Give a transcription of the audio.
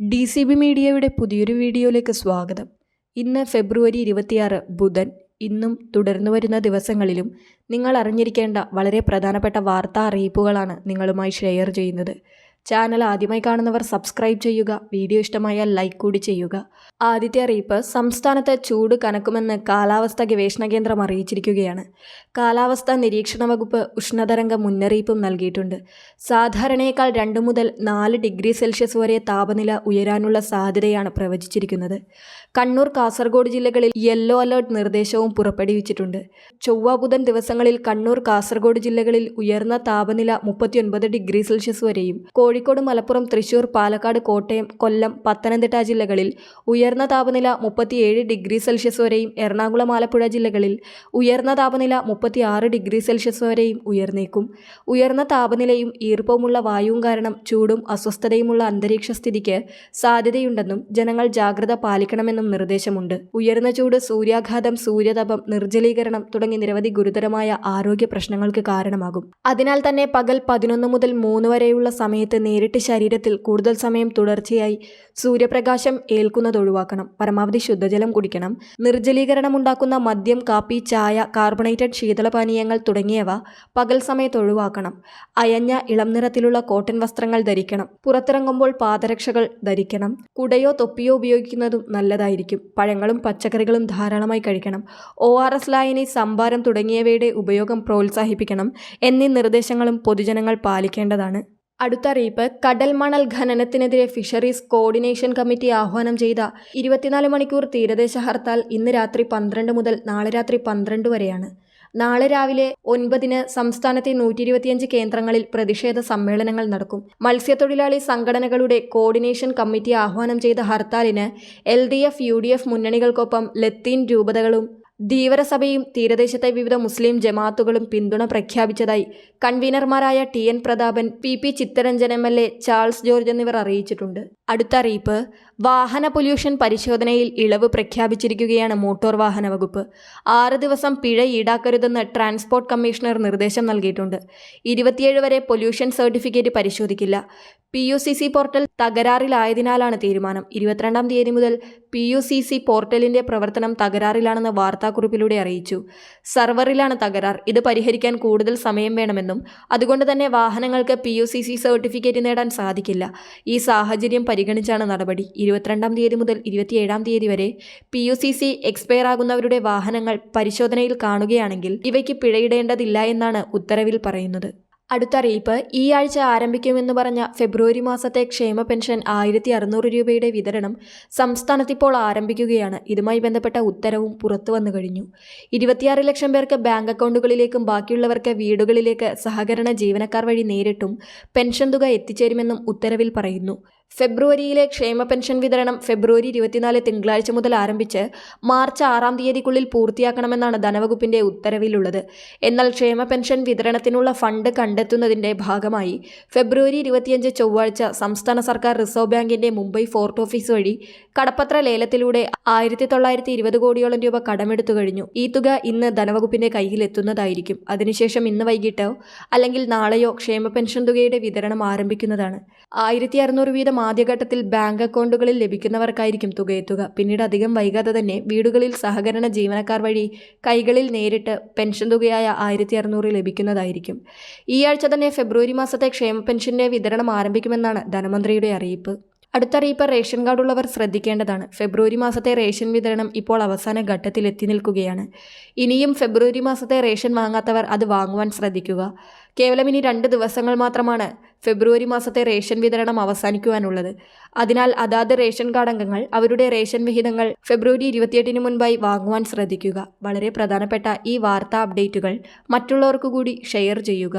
D C B മീഡിയയുടെ പുതിയൊരു വീഡിയോയിലേക്ക് സ്വാഗതം. ഇന്ന് ഫെബ്രുവരി ഇരുപത്തിയാറ് ബുധൻ. ഇന്നും തുടർന്നു വരുന്ന ദിവസങ്ങളിലും നിങ്ങൾ അറിഞ്ഞിരിക്കേണ്ട വളരെ പ്രധാനപ്പെട്ട വാർത്താ അറിയിപ്പുകളാണ് നിങ്ങളുമായി ഷെയർ ചെയ്യുന്നത്. ചാനൽ ആദ്യമായി കാണുന്നവർ സബ്സ്ക്രൈബ് ചെയ്യുക വീഡിയോ ഇഷ്ടമായാൽ ലൈക്ക് കൂടി ചെയ്യുക. ആദ്യത്തെ അറിയിപ്പ് സംസ്ഥാനത്ത് ചൂട് കനക്കുമെന്ന് കാലാവസ്ഥാ ഗവേഷണ കേന്ദ്രം അറിയിച്ചിരിക്കുകയാണ്. കാലാവസ്ഥാ നിരീക്ഷണ വകുപ്പ് ഉഷ്ണതരംഗ മുന്നറിയിപ്പും നൽകിയിട്ടുണ്ട്. സാധാരണയേക്കാൾ രണ്ട് മുതൽ നാല് ഡിഗ്രി സെൽഷ്യസ് വരെ താപനില ഉയരാനുള്ള സാധ്യതയാണ് പ്രവചിച്ചിരിക്കുന്നത്. കണ്ണൂർ കാസർഗോഡ് ജില്ലകളിൽ യെല്ലോ അലേർട്ട് നിർദ്ദേശവും പുറപ്പെടുവിച്ചിട്ടുണ്ട്. ചൊവ്വ ബുധൻ ദിവസങ്ങളിൽ കണ്ണൂർ കാസർഗോഡ് ജില്ലകളിൽ ഉയർന്ന താപനില മുപ്പത്തിയൊൻപത് ഡിഗ്രി സെൽഷ്യസ് വരെയും കോഴിക്കോട് മലപ്പുറം തൃശൂർ പാലക്കാട് കോട്ടയം കൊല്ലം പത്തനംതിട്ട ജില്ലകളിൽ ഉയർന്ന താപനില മുപ്പത്തിയേഴ് ഡിഗ്രി സെൽഷ്യസ് വരെയും എറണാകുളം ആലപ്പുഴ ജില്ലകളിൽ ഉയർന്ന താപനില മുപ്പത്തിയാറ് ഡിഗ്രി സെൽഷ്യസ് വരെയും ഉയർന്നേക്കും. ഉയർന്ന താപനിലയും ഈർപ്പവുമുള്ള വായുവും കാരണം ചൂടും അസ്വസ്ഥതയുമുള്ള അന്തരീക്ഷ സ്ഥിതിക്ക് സാധ്യതയുണ്ടെന്നും ജനങ്ങൾ ജാഗ്രത പാലിക്കണമെന്നും നിർദ്ദേശമുണ്ട്. ഉയർന്ന ചൂട് സൂര്യാഘാതം സൂര്യതപം നിർജലീകരണം തുടങ്ങി നിരവധി ഗുരുതരമായ ആരോഗ്യ പ്രശ്നങ്ങൾക്ക് കാരണമാകും. അതിനാൽ തന്നെ പകൽ പതിനൊന്ന് മുതൽ മൂന്ന് വരെയുള്ള സമയത്ത് നേരിട്ട് ശരീരത്തിൽ കൂടുതൽ സമയം തുടർച്ചയായി സൂര്യപ്രകാശം ഏൽക്കുന്നത് ഒഴിവാക്കണം പരമാവധി ശുദ്ധജലം കുടിക്കണം. നിർജലീകരണം ഉണ്ടാക്കുന്ന മദ്യം കാപ്പി ചായ കാർബണേറ്റഡ് ശീതളപാനീയങ്ങൾ തുടങ്ങിയവ പകൽ സമയത്ത് ഒഴിവാക്കണം. അയഞ്ഞ ഇളം നിറത്തിലുള്ള കോട്ടൺ വസ്ത്രങ്ങൾ ധരിക്കണം. പുറത്തിറങ്ങുമ്പോൾ പാദരക്ഷകൾ ധരിക്കണം. കുടയോ തൊപ്പിയോ ഉപയോഗിക്കുന്നതും നല്ലതായിരിക്കും. പഴങ്ങളും പച്ചക്കറികളും ധാരാളമായി കഴിക്കണം. ഒ ആർ എസ് ലായനി സംഭാരം തുടങ്ങിയവയുടെ ഉപയോഗം പ്രോത്സാഹിപ്പിക്കണം എന്നീ നിർദ്ദേശങ്ങളും പൊതുജനങ്ങൾ പാലിക്കേണ്ടതാണ്. അടുത്ത കടൽമണൽ കടൽ മണൽ ഖനനത്തിനെതിരെ ഫിഷറീസ് കോർഡിനേഷൻ കമ്മിറ്റി ആഹ്വാനം ചെയ്ത ഇരുപത്തിനാല് മണിക്കൂർ തീരദേശ ഹർത്താൽ ഇന്ന് രാത്രി പന്ത്രണ്ട് മുതൽ നാളെ രാത്രി പന്ത്രണ്ട് വരെയാണ്. നാളെ രാവിലെ ഒൻപതിന് സംസ്ഥാനത്തെ നൂറ്റി ഇരുപത്തിയഞ്ച് കേന്ദ്രങ്ങളിൽ പ്രതിഷേധ സമ്മേളനങ്ങൾ നടക്കും. മത്സ്യത്തൊഴിലാളി സംഘടനകളുടെ കോർഡിനേഷൻ കമ്മിറ്റി ആഹ്വാനം ചെയ്ത ഹർത്താലിന് L D F U D F മുന്നണികൾക്കൊപ്പം ലത്തീൻ രൂപതകളും ധീവരസഭയും തീരദേശത്തെ വിവിധ മുസ്ലിം ജമാഅത്തുകളും പിന്തുണ പ്രഖ്യാപിച്ചതായി കൺവീനർമാരായ T N Prathapan P P Chittaranjan M L A Charles George എന്നിവർ അറിയിച്ചിട്ടുണ്ട്. അടുത്ത അറിയിപ്പ് വാഹന പൊല്യൂഷൻ പരിശോധനയിൽ ഇളവ് പ്രഖ്യാപിച്ചിരിക്കുകയാണ് മോട്ടോർ വാഹന വകുപ്പ്. ആറ് ദിവസം പിഴ ഈടാക്കരുതെന്ന് ട്രാൻസ്പോർട്ട് കമ്മീഷണർ നിർദ്ദേശം നൽകിയിട്ടുണ്ട്. ഇരുപത്തിയേഴ് വരെ pollution certificate പരിശോധിക്കില്ല. P U C C portal തകരാറിലായതിനാലാണ് തീരുമാനം. ഇരുപത്തിരണ്ടാം തീയതി മുതൽ പി യു സി സി പോർട്ടലിന്റെ പ്രവർത്തനം തകരാറിലാണെന്ന് വാർത്താക്കുറിപ്പിലൂടെ അറിയിച്ചു. സർവറിലാണ് തകരാർ. ഇത് പരിഹരിക്കാൻ കൂടുതൽ സമയം വേണമെന്നും അതുകൊണ്ട് തന്നെ വാഹനങ്ങൾക്ക് P U C C certificate നേടാൻ സാധിക്കില്ല. ഈ സാഹചര്യം പരിഗണിച്ചാണ് നടപടി. ഇരുപത്തിരണ്ടാം തീയതി മുതൽ ഇരുപത്തിയേഴാം തീയതി വരെ P U C C expire ആകുന്നവരുടെ വാഹനങ്ങൾ പരിശോധനയിൽ കാണുകയാണെങ്കിൽ ഇവയ്ക്ക് പിഴയിടേണ്ടതില്ല എന്നാണ് ഉത്തരവിൽ പറയുന്നത്. അടുത്ത അറിയിപ്പ് ഈ ആഴ്ച ആരംഭിക്കുമെന്ന് പറഞ്ഞ ഫെബ്രുവരി മാസത്തെ ക്ഷേമ പെൻഷൻ ആയിരത്തി അറുന്നൂറ് രൂപയുടെ വിതരണം സംസ്ഥാനത്തിപ്പോൾ ആരംഭിക്കുകയാണ്. ഇതുമായി ബന്ധപ്പെട്ട ഉത്തരവും പുറത്തു വന്നു കഴിഞ്ഞു. ഇരുപത്തിയാറ് ലക്ഷം പേർക്ക് ബാങ്ക് അക്കൗണ്ടുകളിലേക്കും ബാക്കിയുള്ളവർക്ക് വീടുകളിലേക്ക് സഹകരണ ജീവനക്കാർ വഴി നേരിട്ടും പെൻഷൻ തുക എത്തിച്ചേരുമെന്നും ഉത്തരവിൽ പറയുന്നു. ഫെബ്രുവരിയിലെ ക്ഷേമ പെൻഷൻ വിതരണം ഫെബ്രുവരി ഇരുപത്തിനാല് തിങ്കളാഴ്ച മുതൽ ആരംഭിച്ച് മാർച്ച് ആറാം തീയതിക്കുള്ളിൽ പൂർത്തിയാക്കണമെന്നാണ് ധനവകുപ്പിന്റെ ഉത്തരവിലുള്ളത്. എന്നാൽ ക്ഷേമ പെൻഷൻ വിതരണത്തിനുള്ള ഫണ്ട് കണ്ടെത്തുന്നതിന്റെ ഭാഗമായി ഫെബ്രുവരി ഇരുപത്തിയഞ്ച് ചൊവ്വാഴ്ച സംസ്ഥാന സർക്കാർ റിസർവ് ബാങ്കിന്റെ മുംബൈ ഫോർട്ട് ഓഫീസ് വഴി കടപ്പത്ര ലേലത്തിലൂടെ ആയിരത്തി തൊള്ളായിരത്തി ഇരുപത് കോടിയോളം രൂപ കടമെടുത്തു കഴിഞ്ഞു. ഈ തുക ഇന്ന് ധനവകുപ്പിന്റെ കയ്യിൽ എത്തുന്നതായിരിക്കും അതിനുശേഷം ഇന്ന് വൈകിട്ടോ അല്ലെങ്കിൽ നാളെയോ ക്ഷേമ പെൻഷൻ തുകയുടെ വിതരണം ആരംഭിക്കുന്നതാണ്. ആയിരത്തി അറുന്നൂറ് വീതം ആദ്യഘട്ടത്തിൽ ബാങ്ക് അക്കൗണ്ടുകളിൽ ലഭിക്കുന്നവർക്കായിരിക്കും തുകയെത്തുക. പിന്നീട് അധികം വൈകാതെ തന്നെ വീടുകളിൽ സഹകരണ ജീവനക്കാർ വഴി കൈകളിൽ നേരിട്ട് പെൻഷൻ തുകയായ ആയിരത്തി അറുന്നൂറ് ലഭിക്കുന്നതായിരിക്കും. ഈ ആഴ്ച തന്നെ ഫെബ്രുവരി മാസത്തെ ക്ഷേമ പെൻഷന്റെ വിതരണം ആരംഭിക്കുമെന്നാണ് ധനമന്ത്രിയുടെ അറിയിപ്പ്. അടുത്ത അറിയിപ്പ് റേഷൻ കാർഡ് ഉള്ളവർ ശ്രദ്ധിക്കേണ്ടതാണ്. ഫെബ്രുവരി മാസത്തെ റേഷൻ വിതരണം ഇപ്പോൾ അവസാന ഘട്ടത്തിൽ എത്തി നിൽക്കുകയാണ്. ഇനിയും ഫെബ്രുവരി മാസത്തെ റേഷൻ വാങ്ങാത്തവർ അത് വാങ്ങുവാൻ ശ്രദ്ധിക്കുക. കേവലം ഇനി രണ്ട് ദിവസങ്ങൾ മാത്രമാണ് ഫെബ്രുവരി മാസത്തെ റേഷൻ വിതരണം അവസാനിക്കുവാനുള്ളത്. അതിനാൽ അതാത് റേഷൻ കാർഡ് അംഗങ്ങൾ അവരുടെ റേഷൻ വിഹിതങ്ങൾ ഫെബ്രുവരി ഇരുപത്തിയെട്ടിന് മുൻപായി വാങ്ങുവാൻ ശ്രദ്ധിക്കുക. വളരെ പ്രധാനപ്പെട്ട ഈ വാർത്താ അപ്ഡേറ്റുകൾ മറ്റുള്ളവർക്ക് കൂടി ഷെയർ ചെയ്യുക.